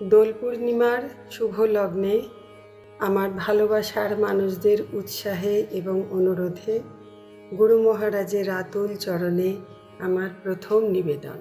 দোল পূর্ণিমার শুভ লগ্নে আমার ভালোবাসার মানুষদের উৎসাহে এবং অনুরোধে গুরু মহারাজের আতুল চরণে আমার প্রথম নিবেদন।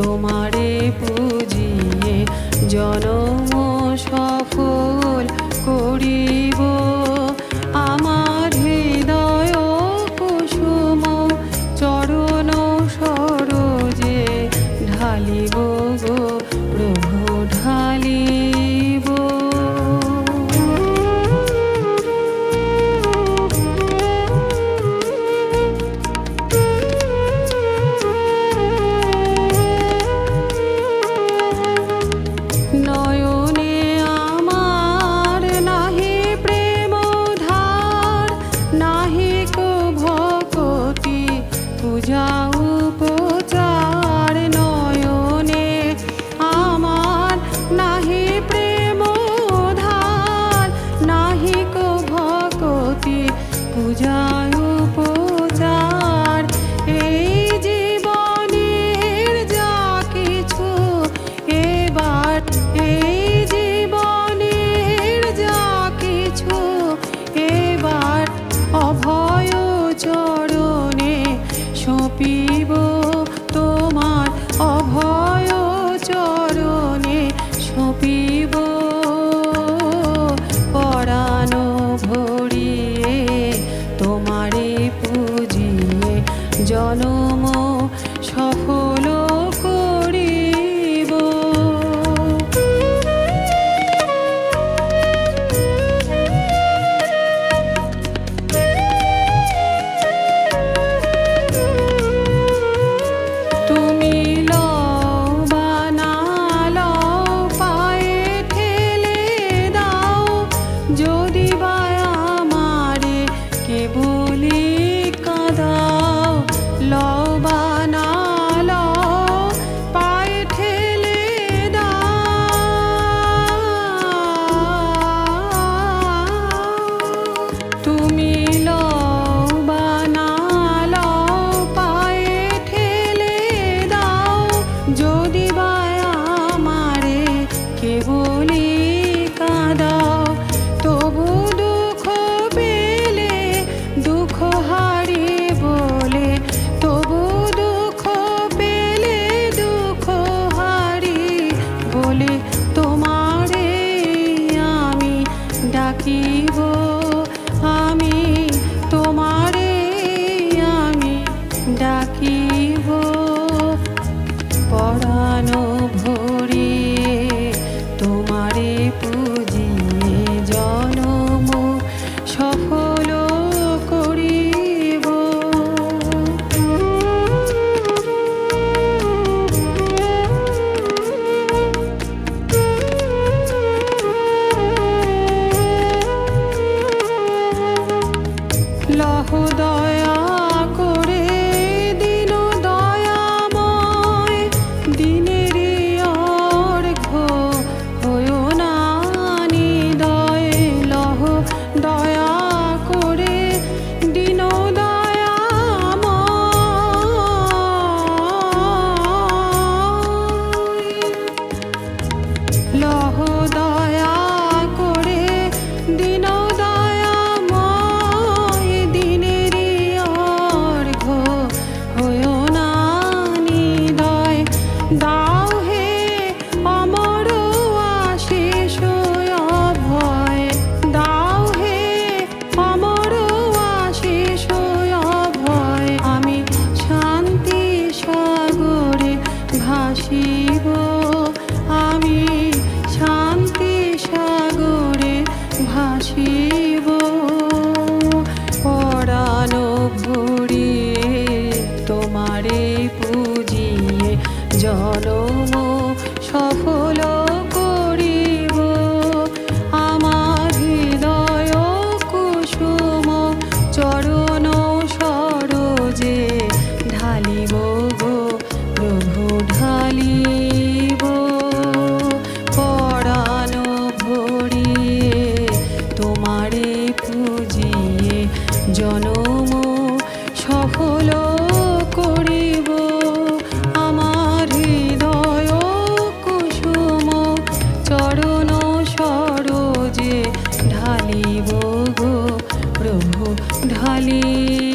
তোমারে পুজিয়ে জনম Sky. জনম সফল বলে তোমারে আমি ডাকিব আমি তোমারে আমি ডাকিব। পড়ানো ভাসিব আমি শান্তি সাগরে ভাসিব। পরানো ভরিয়ে তোমারে পুজিয়ে জনম সফল ढाली